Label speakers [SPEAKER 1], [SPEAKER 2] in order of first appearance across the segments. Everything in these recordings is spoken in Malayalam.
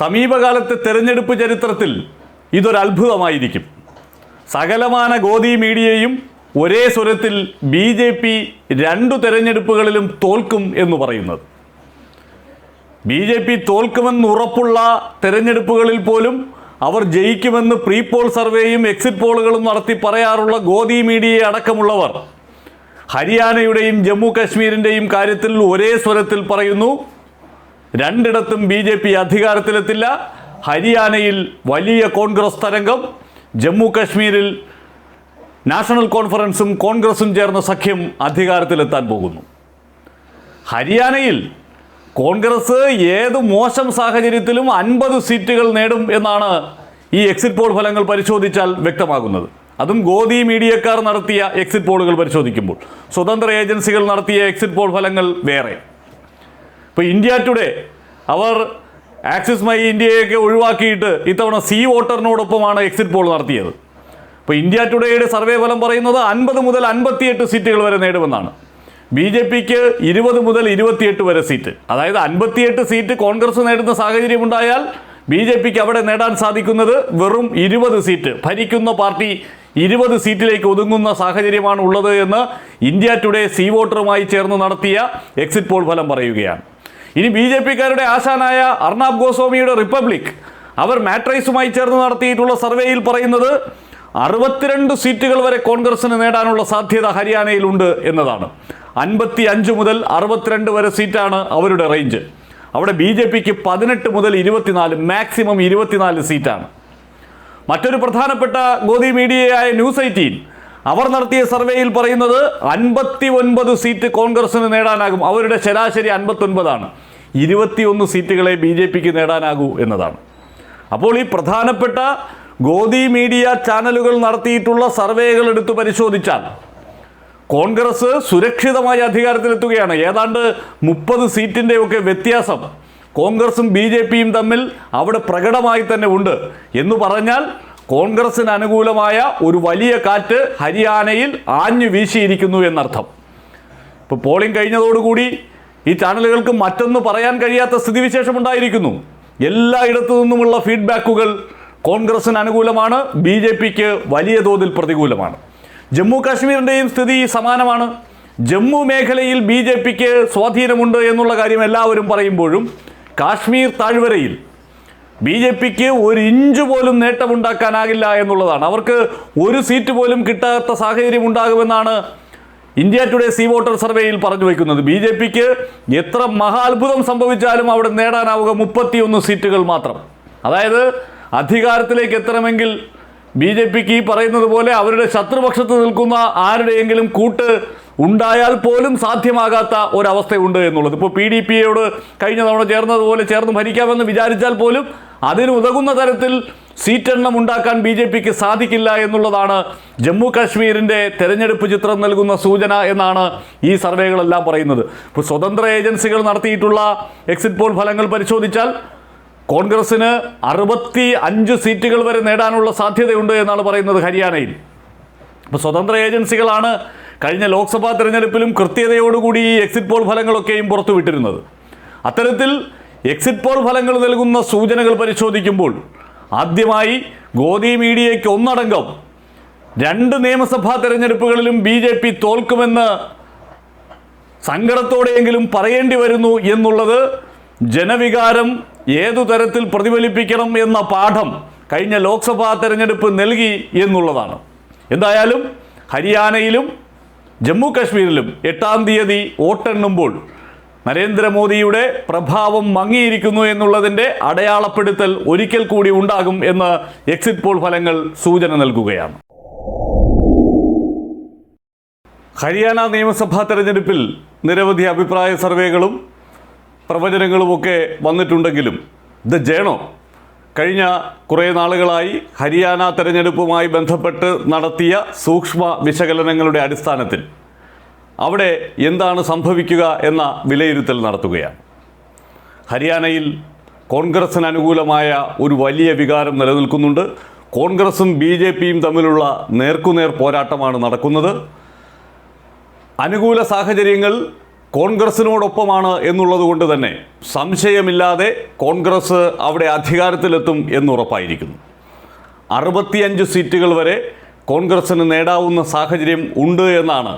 [SPEAKER 1] സമീപകാലത്തെ തെരഞ്ഞെടുപ്പ് ചരിത്രത്തിൽ ഇതൊരത്ഭുതമായിരിക്കും. സകലമാന ഗോദി മീഡിയയും ഒരേ സ്വരത്തിൽ ബി ജെ പി രണ്ടു തെരഞ്ഞെടുപ്പുകളിലും തോൽക്കും എന്ന് പറയുന്നത്. ബി ജെ പി തോൽക്കുമെന്ന് ഉറപ്പുള്ള തെരഞ്ഞെടുപ്പുകളിൽ പോലും അവർ ജയിക്കുമെന്ന് പ്രീ പോൾ സർവേയും എക്സിറ്റ് പോളുകളും നടത്തി പറയാറുള്ള ഗോദി മീഡിയയെ അടക്കമുള്ളവർ ഹരിയാനയുടെയും ജമ്മു കാശ്മീരിന്റെയും കാര്യത്തിൽ ഒരേ സ്വരത്തിൽ പറയുന്നു രണ്ടിടത്തും ബി ജെ പി അധികാരത്തിലെത്തില്ല. ഹരിയാനയിൽ വലിയ കോൺഗ്രസ് തരംഗം. ജമ്മു കാശ്മീരിൽ നാഷണൽ കോൺഫറൻസും കോൺഗ്രസും ചേർന്ന സഖ്യം അധികാരത്തിലെത്താൻ പോകുന്നു. ഹരിയാനയിൽ കോൺഗ്രസ് ഏത് മോശം സാഹചര്യത്തിലും അൻപത് സീറ്റുകൾ നേടും എന്നാണ് ഈ എക്സിറ്റ് പോൾ ഫലങ്ങൾ പരിശോധിച്ചാൽ വ്യക്തമാകുന്നത്. അതും ഗോദി മീഡിയക്കാർ നടത്തിയ എക്സിറ്റ് പോളുകൾ പരിശോധിക്കുമ്പോൾ. സ്വതന്ത്ര ഏജൻസികൾ നടത്തിയ എക്സിറ്റ് പോൾ ഫലങ്ങൾ വേറെ. ഇപ്പോൾ ഇന്ത്യ ടുഡേ അവർ ആക്സിസ് മൈ ഇന്ത്യയൊക്കെ ഒഴിവാക്കിയിട്ട് ഇത്തവണ സി വോട്ടറിനോടൊപ്പമാണ് എക്സിറ്റ് പോൾ നടത്തിയത്. ഇപ്പോൾ ഇന്ത്യ ടുഡേയുടെ സർവേ ഫലം പറയുന്നത് അൻപത് മുതൽ അൻപത്തിയെട്ട് സീറ്റുകൾ വരെ നേടുമെന്നാണ്. ബി ജെ പിക്ക് ഇരുപത് മുതൽ ഇരുപത്തിയെട്ട് വരെ സീറ്റ്. അതായത് അൻപത്തിയെട്ട് സീറ്റ് കോൺഗ്രസ് നേടുന്ന സാഹചര്യം ഉണ്ടായാൽ ബി ജെ പിക്ക് അവിടെ നേടാൻ സാധിക്കുന്നത് വെറും ഇരുപത് സീറ്റ്. ഭരിക്കുന്ന പാർട്ടി ഇരുപത് സീറ്റിലേക്ക് ഒതുങ്ങുന്ന സാഹചര്യമാണ് ഉള്ളത് എന്ന് ഇന്ത്യ ടുഡേ സി വോട്ടറുമായി ചേർന്ന് നടത്തിയ എക്സിറ്റ് പോൾ ഫലം പറയുകയാണ്. ഇനി ബി ജെ പിക്കാരുടെ ആശാനായ അർണാബ് ഗോസ്വാമിയുടെ റിപ്പബ്ലിക്. അവർ മാട്രൈസുമായി ചേർന്ന് നടത്തിയിട്ടുള്ള സർവേയിൽ പറയുന്നത് അറുപത്തിരണ്ട് സീറ്റുകൾ വരെ കോൺഗ്രസിന് നേടാനുള്ള സാധ്യത ഹരിയാനയിലുണ്ട് എന്നതാണ്. അൻപത്തി അഞ്ച് മുതൽ അറുപത്തിരണ്ട് വരെ സീറ്റാണ് അവരുടെ റേഞ്ച്. അവിടെ ബി ജെ പിക്ക് പതിനെട്ട് മുതൽ ഇരുപത്തിനാല് മാക്സിമം ഇരുപത്തിനാല് സീറ്റാണ്. മറ്റൊരു പ്രധാനപ്പെട്ട ഗോദി മീഡിയയായ ന്യൂസ് എയ്റ്റീൻ അവർ നടത്തിയ സർവേയിൽ പറയുന്നത് അൻപത്തി ഒൻപത് സീറ്റ് കോൺഗ്രസിന് നേടാനാകും. അവരുടെ ശരാശരി അൻപത്തൊൻപതാണ്. ഇരുപത്തിയൊന്ന് സീറ്റുകളെ ബി ജെ പിക്ക് നേടാനാകൂ എന്നതാണ്. അപ്പോൾ ഈ പ്രധാനപ്പെട്ട ഗോദി മീഡിയ ചാനലുകൾ നടത്തിയിട്ടുള്ള സർവേകൾ എടുത്തു പരിശോധിച്ചാൽ കോൺഗ്രസ് സുരക്ഷിതമായി അധികാരത്തിലെത്തുകയാണ്. ഏതാണ്ട് മുപ്പത് സീറ്റിന്റെയൊക്കെ വ്യത്യാസം കോൺഗ്രസും ബി ജെ പിയും തമ്മിൽ അവിടെ പ്രകടമായി തന്നെ ഉണ്ട്. എന്ന് പറഞ്ഞാൽ കോൺഗ്രസിന് അനുകൂലമായ ഒരു വലിയ കാറ്റ് ഹരിയാനയിൽ ആഞ്ഞു വീശിയിരിക്കുന്നു എന്നർത്ഥം. ഇപ്പോൾ പോളിംഗ് കഴിഞ്ഞതോടുകൂടി ഈ ചാനലുകൾക്ക് മറ്റൊന്ന് പറയാൻ കഴിയാത്ത സ്ഥിതിവിശേഷം ഉണ്ടായിരിക്കുന്നു എല്ലായിടത്തു നിന്നുമുള്ള ഫീഡ്ബാക്കുകൾ കോൺഗ്രസിന് അനുകൂലമാണ് ബി ജെ പിക്ക് വലിയ തോതിൽ പ്രതികൂലമാണ്. ജമ്മു കാശ്മീരിന്റെയും സ്ഥിതി സമാനമാണ്. ജമ്മു മേഖലയിൽ ബി ജെ പിക്ക് സ്വാധീനമുണ്ട് എന്നുള്ള കാര്യം എല്ലാവരും പറയുമ്പോഴും കാശ്മീർ താഴ്വരയിൽ ബി ജെ പിക്ക് ഒരു ഇഞ്ച് പോലും നേട്ടമുണ്ടാക്കാനാകില്ല എന്നുള്ളതാണ്. അവർക്ക് ഒരു സീറ്റ് പോലും കിട്ടാത്ത സാഹചര്യം ഉണ്ടാകുമെന്നാണ് ഇന്ത്യ ടുഡേ സി വോട്ടർ സർവേയിൽ പറഞ്ഞു വയ്ക്കുന്നത് ബി ജെ പിക്ക് എത്ര മഹാത്ഭുതം സംഭവിച്ചാലും അവിടെ നേടാനാവുക മുപ്പത്തിയൊന്ന് സീറ്റുകൾ മാത്രം. അതായത് അധികാരത്തിലേക്ക് എത്തണമെങ്കിൽ ബി ജെ പിക്ക് ഈ പറയുന്നത് പോലെ അവരുടെ ശത്രുപക്ഷത്ത് നിൽക്കുന്ന ആരുടെയെങ്കിലും കൂട്ട് ഉണ്ടായാൽ പോലും സാധ്യമാകാത്ത ഒരവസ്ഥയുണ്ട് എന്നുള്ളത്. ഇപ്പോൾ പി ഡി പിയോട് കഴിഞ്ഞ തവണ ചേർന്നതുപോലെ ചേർന്ന് ഭരിക്കാമെന്ന് വിചാരിച്ചാൽ പോലും അതിന് ഉതകുന്ന തരത്തിൽ സീറ്റെണ്ണം ഉണ്ടാക്കാൻ ബി ജെ പിക്ക് സാധിക്കില്ല എന്നുള്ളതാണ് ജമ്മു കാശ്മീരിന്റെ തെരഞ്ഞെടുപ്പ് ചിത്രം നൽകുന്ന സൂചന എന്നാണ് ഈ സർവേകളെല്ലാം പറയുന്നത്. ഇപ്പോൾ സ്വതന്ത്ര ഏജൻസികൾ നടത്തിയിട്ടുള്ള എക്സിറ്റ് പോൾ ഫലങ്ങൾ പരിശോധിച്ചാൽ കോൺഗ്രസിന് അറുപത്തി അഞ്ച് സീറ്റുകൾ വരെ നേടാനുള്ള സാധ്യതയുണ്ട് എന്നാണ് പറയുന്നത് ഹരിയാനയിൽ. ഇപ്പോൾ സ്വതന്ത്ര ഏജൻസികളാണ് കഴിഞ്ഞ ലോക്സഭാ തിരഞ്ഞെടുപ്പിലും കൃത്യതയോടുകൂടി ഈ എക്സിറ്റ് പോൾ ഫലങ്ങളൊക്കെയും പുറത്തുവിട്ടിരുന്നത് അത്തരത്തിൽ എക്സിറ്റ് പോൾ ഫലങ്ങൾ നൽകുന്ന സൂചനകൾ പരിശോധിക്കുമ്പോൾ ആദ്യമായി ഗോദി മീഡിയയ്ക്ക് ഒന്നടങ്കം രണ്ട് നിയമസഭാ തെരഞ്ഞെടുപ്പുകളിലും ബി ജെ പി തോൽക്കുമെന്ന് സങ്കടത്തോടെയെങ്കിലും പറയേണ്ടി വരുന്നു എന്നുള്ളത് ജനവികാരം ഏതു തരത്തിൽ പ്രതിഫലിപ്പിക്കണം എന്ന പാഠം കഴിഞ്ഞ ലോക്സഭാ തെരഞ്ഞെടുപ്പ് നൽകി എന്നുള്ളതാണ്. എന്തായാലും ഹരിയാനയിലും ജമ്മു കാശ്മീരിലും എട്ടാം തീയതി വോട്ടെണ്ണുമ്പോൾ നരേന്ദ്രമോദിയുടെ പ്രഭാവം മങ്ങിയിരിക്കുന്നു എന്നുള്ളതിന്റെ അടയാളപ്പെടുത്തൽ ഒരിക്കൽ കൂടി ഉണ്ടാകും എന്ന് എക്സിറ്റ് പോൾ ഫലങ്ങൾ സൂചന നൽകുകയാണ്. ഹരിയാന നിയമസഭാ തെരഞ്ഞെടുപ്പിൽ നിരവധി അഭിപ്രായ സർവേകളും പ്രവചനങ്ങളുമൊക്കെ വന്നിട്ടുണ്ടെങ്കിലും ദ ജേണോ കഴിഞ്ഞ കുറേ നാളുകളായി ഹരിയാന തെരഞ്ഞെടുപ്പുമായി ബന്ധപ്പെട്ട് നടത്തിയ സൂക്ഷ്മ വിശകലനങ്ങളുടെ അടിസ്ഥാനത്തിൽ അവിടെ എന്താണ് സംഭവിക്കുക എന്ന വിലയിരുത്തൽ നടത്തുകയാണ്. ഹരിയാനയിൽ കോൺഗ്രസിന് അനുകൂലമായ ഒരു വലിയ വികാരം നിലനിൽക്കുന്നുണ്ട്. കോൺഗ്രസും ബി ജെ പിയും തമ്മിലുള്ള നേർക്കുനേർ പോരാട്ടമാണ് നടക്കുന്നത്. അനുകൂല സാഹചര്യങ്ങൾ കോൺഗ്രസിനോടൊപ്പമാണ് എന്നുള്ളത് കൊണ്ട് തന്നെ സംശയമില്ലാതെ കോൺഗ്രസ് അവിടെ അധികാരത്തിലെത്തും എന്നുറപ്പായിരിക്കുന്നു അറുപത്തിയഞ്ച് സീറ്റുകൾ വരെ കോൺഗ്രസ്സിന് നേടാവുന്ന സാഹചര്യം ഉണ്ട് എന്നാണ്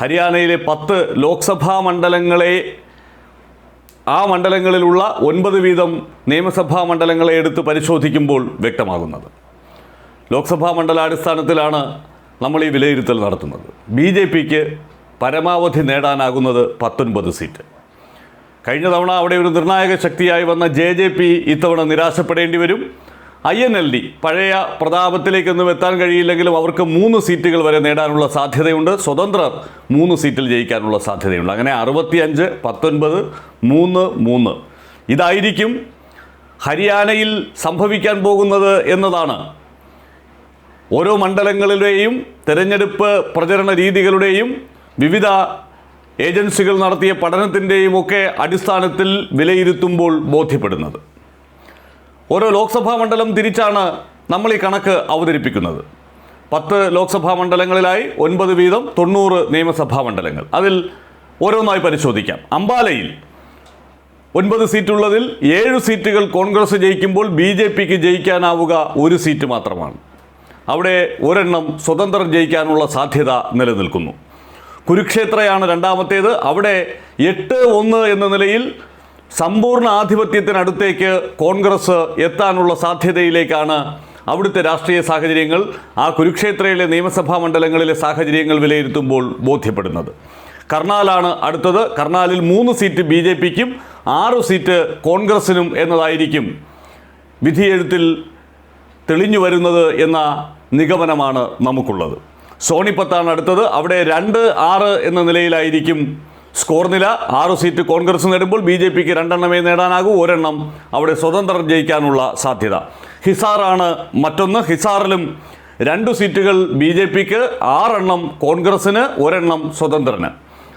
[SPEAKER 1] ഹരിയാനയിലെ പത്ത് ലോക്സഭാ മണ്ഡലങ്ങളെ ആ മണ്ഡലങ്ങളിലുള്ള ഒൻപത് വീതം നിയമസഭാ മണ്ഡലങ്ങളെ എടുത്ത് പരിശോധിക്കുമ്പോൾ വ്യക്തമാകുന്നത്. ലോക്സഭാ മണ്ഡലാടിസ്ഥാനത്തിലാണ് നമ്മൾ ഈ വിലയിരുത്തൽ നടത്തുന്നത്. ബി ജെ പിക്ക് പരമാവധി നേടാനാകുന്നത് പത്തൊൻപത് സീറ്റ്. കഴിഞ്ഞ തവണ അവിടെ ഒരു നിർണായക ശക്തിയായി വന്ന ജെ ജെ പി ഇത്തവണ നിരാശപ്പെടേണ്ടി വരും. ഐ എൻ എൽ ഡി പഴയ പ്രതാപത്തിലേക്കൊന്നും എത്താൻ കഴിയില്ലെങ്കിലും അവർക്ക് മൂന്ന് സീറ്റുകൾ വരെ നേടാനുള്ള സാധ്യതയുണ്ട്. സ്വതന്ത്രർ മൂന്ന് സീറ്റിൽ ജയിക്കാനുള്ള സാധ്യതയുണ്ട്. അങ്ങനെ അറുപത്തിയഞ്ച് പത്തൊൻപത് മൂന്ന് മൂന്ന്. ഇതായിരിക്കും ഹരിയാനയിൽ സംഭവിക്കാൻ പോകുന്നത് എന്നതാണ്. ഓരോ മണ്ഡലങ്ങളിലെയും തെരഞ്ഞെടുപ്പ് പ്രചരണ രീതികളുടെയും വിവിധ ഏജൻസികൾ നടത്തിയ പഠനത്തിന്റെയും ഒക്കെ അടിസ്ഥാനത്തിൽ വിലയിരുത്തുമ്പോൾ ബോധ്യപ്പെടുന്നത്. ഓരോ ലോക്സഭാ മണ്ഡലം തിരിച്ചാണ് നമ്മൾ ഈ കണക്ക് അവതരിപ്പിക്കുന്നത്. പത്ത് ലോക്സഭാ മണ്ഡലങ്ങളിലായി ഒൻപത് വീതം തൊണ്ണൂറ് നിയമസഭാ മണ്ഡലങ്ങൾ. അതിൽ ഓരോന്നായി പരിശോധിക്കാം. അംബാലയിൽ ഒൻപത് സീറ്റുള്ളതിൽ ഏഴ് സീറ്റുകൾ കോൺഗ്രസ് ജയിക്കുമ്പോൾ ബി ജെ പിക്ക് ജയിക്കാനാവുക ഒരു സീറ്റ് മാത്രമാണ്. അവിടെ ഒരെണ്ണം സ്വതന്ത്രം ജയിക്കാനുള്ള സാധ്യത നിലനിൽക്കുന്നു. കുരുക്ഷേത്രയാണ് രണ്ടാമത്തേത്. അവിടെ എട്ട് ഒന്ന് എന്ന നിലയിൽ സമ്പൂർണ ആധിപത്യത്തിനടുത്തേക്ക് കോൺഗ്രസ് എത്താനുള്ള സാധ്യതയിലേക്കാണ് അവിടുത്തെ രാഷ്ട്രീയ സാഹചര്യങ്ങൾ. ആ കുരുക്ഷേത്രയിലെ നിയമസഭാ മണ്ഡലങ്ങളിലെ സാഹചര്യങ്ങൾ വിലയിരുത്തുമ്പോൾ ബോധ്യപ്പെടുന്നത്. കർണാലാണ് അടുത്തത്. കർണാലിൽ മൂന്ന് സീറ്റ് ബി ജെ പിക്കും ആറ് സീറ്റ് കോൺഗ്രസിനും എന്നതായിരിക്കും വിധിയെഴുത്തിൽ തെളിഞ്ഞു വരുന്നത് എന്ന നിഗമനമാണ് നമുക്കുള്ളത്. സോണിപ്പത്താണ് അടുത്തത്. അവിടെ രണ്ട് ആറ് എന്ന നിലയിലായിരിക്കും സ്കോർ നില. ആറ് സീറ്റ് കോൺഗ്രസ് നേടുമ്പോൾ ബി ജെ പിക്ക് രണ്ടെണ്ണമേ നേടാനാകൂ. ഒരെണ്ണം അവിടെ സ്വതന്ത്രർ ജയിക്കാനുള്ള സാധ്യത. ഹിസാറാണ് മറ്റൊന്ന്. ഹിസാറിലും രണ്ട് സീറ്റുകൾ ബി ജെ പിക്ക്. ആറെണ്ണം കോൺഗ്രസ്സിന് ഒരെണ്ണം സ്വതന്ത്രന്.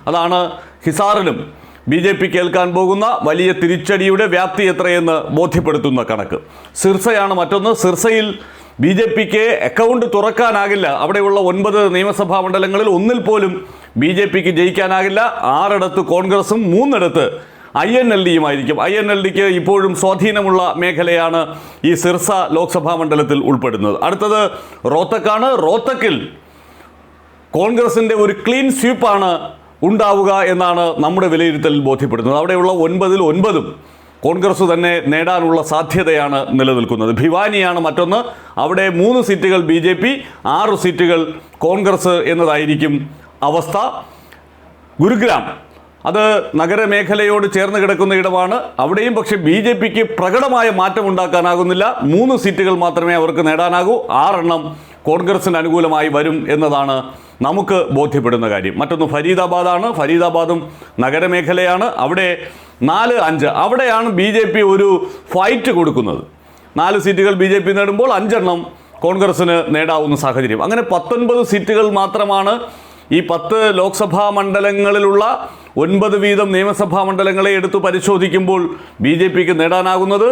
[SPEAKER 1] അതാണ് ഹിസാറിലും ബി ജെ പി കേൾക്കാൻ പോകുന്ന വലിയ തിരിച്ചടിയുടെ വ്യാപ്തി എത്രയെന്ന് ബോധ്യപ്പെടുത്തുന്ന കണക്ക്. സിർസയാണ് മറ്റൊന്ന്. സിർസയിൽ ബി ജെ പിക്ക് അക്കൗണ്ട് തുറക്കാനാകില്ല. അവിടെയുള്ള ഒൻപത് നിയമസഭാ മണ്ഡലങ്ങളിൽ ഒന്നിൽ പോലും ബി ജെ പിക്ക് ജയിക്കാനാകില്ല. ആറിടത്ത് കോൺഗ്രസും മൂന്നിടത്ത് ഐ എൻ എൽ ഡിയുമായിരിക്കും. ഐ എൻ എൽ ഡിക്ക് ഇപ്പോഴും സ്വാധീനമുള്ള മേഖലയാണ് ഈ സിർസ ലോക്സഭാ മണ്ഡലത്തിൽ ഉൾപ്പെടുന്നത്. അടുത്തത് റോത്തക്കാണ്. റോത്തക്കിൽ കോൺഗ്രസിന്റെ ഒരു ക്ലീൻ സ്വീപ്പാണ് ഉണ്ടാവുക എന്നാണ് നമ്മുടെ വിലയിരുത്തലിൽ ബോധ്യപ്പെടുന്നത്. അവിടെയുള്ള ഒൻപതിൽ ഒൻപതും കോൺഗ്രസ് തന്നെ നേടാനുള്ള സാധ്യതയാണ് നിലനിൽക്കുന്നത്. ഭിവാനിയാണ് മറ്റൊന്ന്. അവിടെ മൂന്ന് സീറ്റുകൾ ബി ജെ പി ആറ് സീറ്റുകൾ കോൺഗ്രസ് എന്നതായിരിക്കും അവസ്ഥ. ഗുരുഗ്രാം. അത് നഗരമേഖലയോട് ചേർന്ന് കിടക്കുന്ന ഇടമാണ്. അവിടെയും പക്ഷേ ബി ജെ പിക്ക് പ്രകടമായ മാറ്റം ഉണ്ടാക്കാനാകുന്നില്ല. മൂന്ന് സീറ്റുകൾ മാത്രമേ അവർക്ക് നേടാനാകൂ. ആറെണ്ണം കോൺഗ്രസിന് അനുകൂലമായി വരും എന്നതാണ് നമുക്ക് ബോധ്യപ്പെടുന്ന കാര്യം. മറ്റൊന്ന് ഫരീദാബാദാണ്. ഫരീദാബാദും നഗരമേഖലയാണ്. അവിടെ നാല് അഞ്ച്. അവിടെയാണ് ബി ജെ പി ഒരു ഫൈറ്റ് കൊടുക്കുന്നത്. നാല് സീറ്റുകൾ ബി ജെ പി നേടുമ്പോൾ അഞ്ചെണ്ണം കോൺഗ്രസ്സിന് നേടാവുന്ന സാഹചര്യം. അങ്ങനെ പത്തൊൻപത് സീറ്റുകൾ മാത്രമാണ് ഈ പത്ത് ലോക്സഭാ മണ്ഡലങ്ങളിലുള്ള ഒൻപത് വീതം നിയമസഭാ മണ്ഡലങ്ങളെ എടുത്തു പരിശോധിക്കുമ്പോൾ ബി ജെ പിക്ക് നേടാനാകുന്നത്.